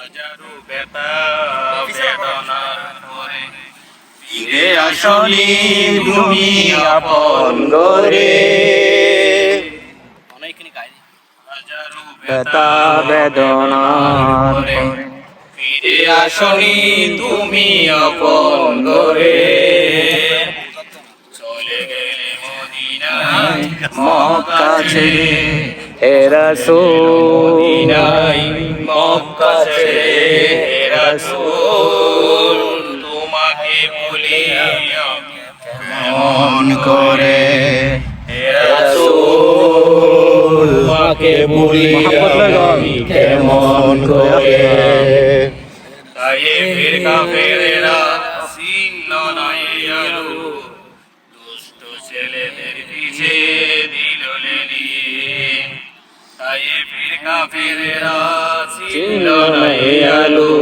হাজারো ব্যথা বেদনার পরে ফিরে আসনি তুমি আপন গরে অনেকখানি গায়ে হাজারো ব্যথা বেদনার পরে ফিরে আসনি তুমি আপন গরে চলে গেলে মদিনায় মক্কা ছেড়ে হে রাসূল ছেড়ে হে তোমাকে ভুলি কেমন করে? রাসূল, তোমাকে ভুলি আমি কেমন করে? তাইফের কাফেরেরা ছিল না এই আলো, দুষ্ট ছেলেদের পিছে তাই ফির কাফেরেরা ছিল না আলো।